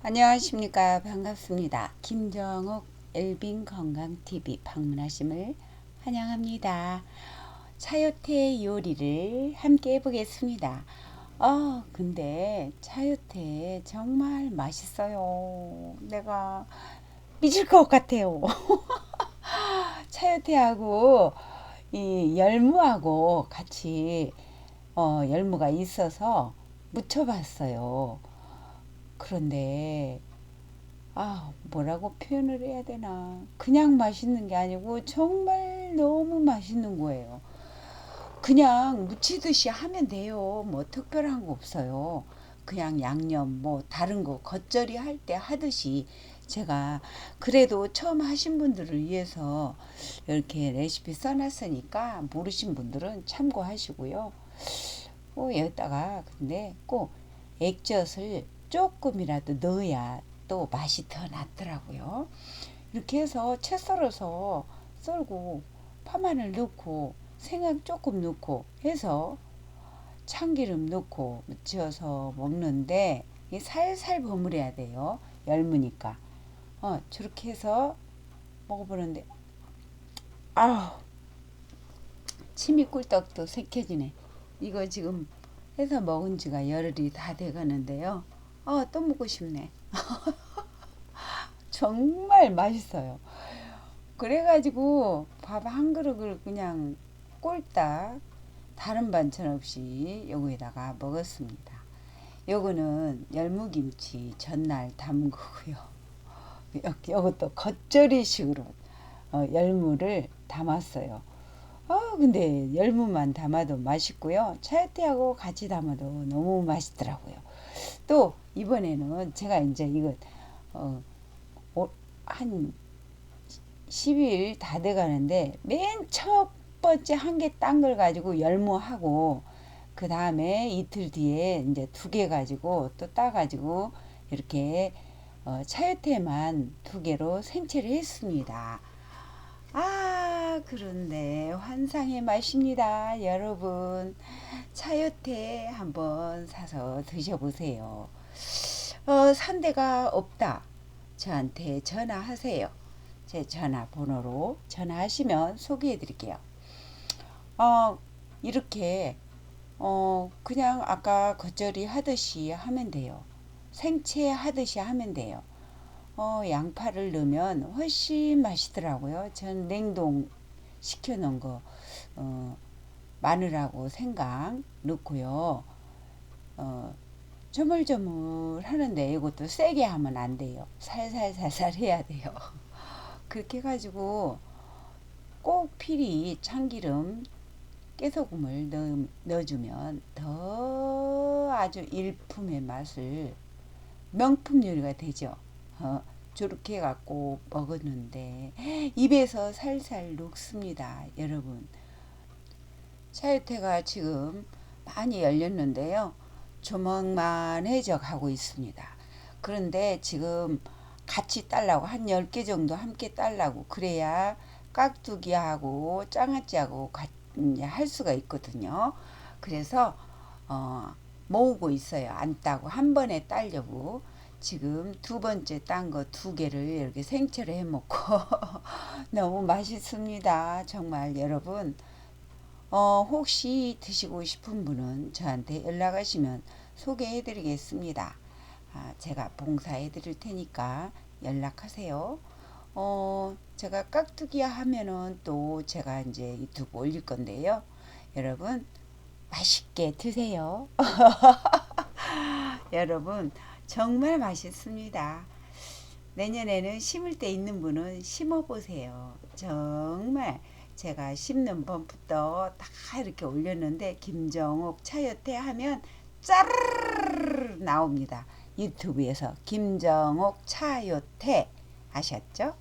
안녕하십니까 반갑습니다. 김정옥 엘빈 건강TV 방문하심을 환영합니다. 차요태 요리를 함께 해보겠습니다. 아 근데 차요태 정말 맛있어요. 내가 미칠 것 같아요. 차요태하고 이 열무하고 같이 어, 열무가 있어서 무쳐봤어요. 그런데 아 뭐라고 표현을 해야 되나 그냥 맛있는 게 아니고 정말 너무 맛있는 거예요. 그냥 무치듯이 하면 돼요. 뭐 특별한 거 없어요. 그냥 양념 뭐 다른 거 겉절이 할 때 하듯이 제가 그래도 처음 하신 분들을 위해서 이렇게 레시피 써놨으니까 모르신 분들은 참고하시고요. 어, 여기다가 근데 꼭 액젓을 조금이라도 넣어야 또 맛이 더 낫더라고요. 이렇게 해서 채 썰어서 썰고 파마늘 넣고 생강 조금 넣고 해서 참기름 넣고 무쳐서 먹는데 살살 버무려야 돼요. 열무니까. 어, 저렇게 해서 먹어보는데 아 침이 꿀떡도 새켜지네. 이거 지금 해서 먹은 지가 열흘이 다 돼가는데요. 어, 또 먹고 싶네. 정말 맛있어요. 그래가지고 밥 한 그릇을 그냥 꼴딱 다른 반찬 없이 여기에다가 먹었습니다. 요거는 열무김치 전날 담은 거고요. 요것도 겉절이식으로 어, 열무를 담았어요. 아 근데 열무만 담아도 맛있고요. 차요태하고 같이 담아도 너무 맛있더라고요. 또 이번에는 제가 이제 이거 어, 한 10일 다 돼가는데 맨 첫 번째 한 개 딴 걸 가지고 열무하고 그 다음에 이틀 뒤에 이제 두 개 가지고 또 따가지고 이렇게 어, 차요태만 두 개로 생채를 했습니다. 아 그런데 환상의 맛입니다 여러분 차요태 한번 사서 드셔보세요 어, 산대가 없다. 저한테 전화하세요. 제 전화번호로 전화하시면 소개해 드릴게요. 어, 이렇게 어, 그냥 아까 겉절이 하듯이 하면 돼요. 생채 하듯이 하면 돼요. 어, 양파를 넣으면 훨씬 맛있더라고요. 전 냉동 시켜 놓은 거 어, 마늘하고 생강 넣고요. 어, 조물조물 하는데 이것도 세게 하면 안 돼요. 살살살살 해야 돼요. 그렇게 해가지고 꼭 필히 참기름 깨소금을 넣, 넣어주면 더 아주 일품의 맛을 명품 요리가 되죠. 어, 저렇게 해갖고 먹었는데 입에서 살살 녹습니다 여러분 차유태가 지금 많이 열렸는데요 조망만해져 가고 있습니다. 그런데 지금 같이 딸라고 한 10개 정도 함께 딸라고 그래야 깍두기하고 장아찌하고 할 수가 있거든요. 그래서 어, 모으고 있어요. 안 따고 한 번에 딸려고. 지금 두 번째 딴 거 두 개를 이렇게 생채로 해 먹고 너무 맛있습니다. 정말 여러분 어, 혹시 드시고 싶은 분은 저한테 연락하시면 소개해 드리겠습니다. 아, 제가 봉사해 드릴 테니까 연락하세요. 어, 제가 깍두기 하면은 또 제가 이제 유튜브 올릴 건데요. 여러분 맛있게 드세요. 여러분 정말 맛있습니다. 내년에는 심을 때 있는 분은 심어 보세요. 정말 제가 심는 번부터 다 이렇게 올렸는데 김정옥 차요태 하면 짜르르 나옵니다. 유튜브에서 김정옥 차요태 아셨죠?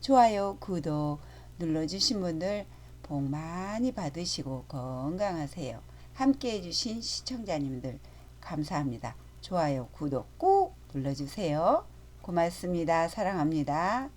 좋아요, 구독 눌러주신 분들 복 많이 받으시고 건강하세요. 함께 해주신 시청자님들 감사합니다. 좋아요, 구독 꾹 눌러주세요. 고맙습니다. 사랑합니다.